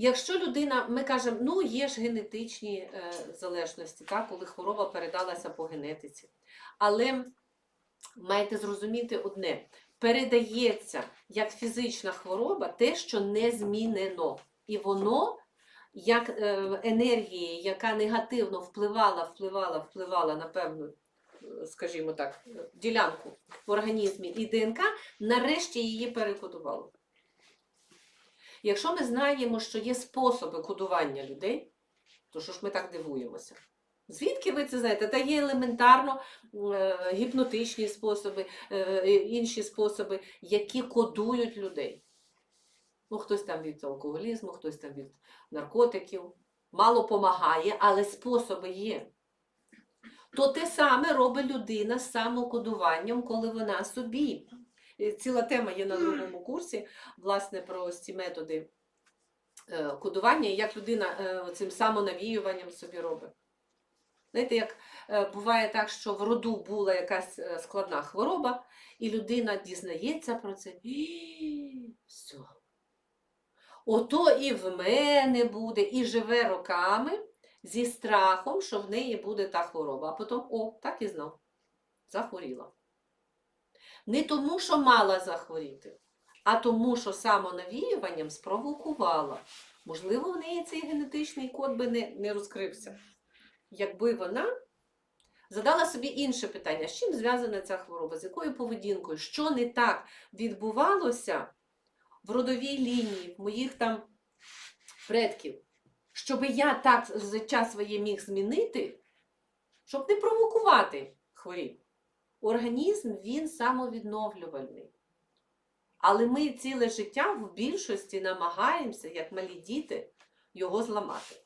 Якщо людина, ми кажемо, ну є ж генетичні е, залежності, так, коли хвороба передалася по генетиці. Але маєте зрозуміти одне: передається як фізична хвороба те, що не змінено. І воно, як е, енергія, яка негативно впливала, впливала, впливала на певну, е, скажімо так, ділянку в організмі і ДНК, нарешті її перекодувало. Якщо ми знаємо, що є способи кодування людей, то що ж ми так дивуємося? Звідки ви це знаєте? Та є елементарно е, гіпнотичні способи, е, інші способи, які кодують людей. Ну, хтось там від алкоголізму, хтось там від наркотиків. Мало помагає, але способи є. То те саме робить людина з самокодуванням, коли вона собі. Ціла тема є на другому курсі, власне, про ось ці методи е, кодування і як людина е, цим самонавіюванням собі робить. Знаєте, як е, буває так, що в роду була якась складна хвороба, і людина дізнається про це. І все. Ото і в мене буде, і живе роками зі страхом, що в неї буде та хвороба. А потім, о, так і знав. Захворіла. Не тому, що мала захворіти, а тому, що самонавіюванням спровокувала. Можливо, в неї цей генетичний код би не, не розкрився. Якби вона задала собі інше питання, з чим зв'язана ця хвороба, з якою поведінкою, що не так відбувалося в родовій лінії, в моїх там предків, щоб я так життя своє міг змінити, щоб не провокувати хворіб. Організм він самовідновлювальний. Але ми ціле життя в більшості намагаємося, як малі діти, його зламати.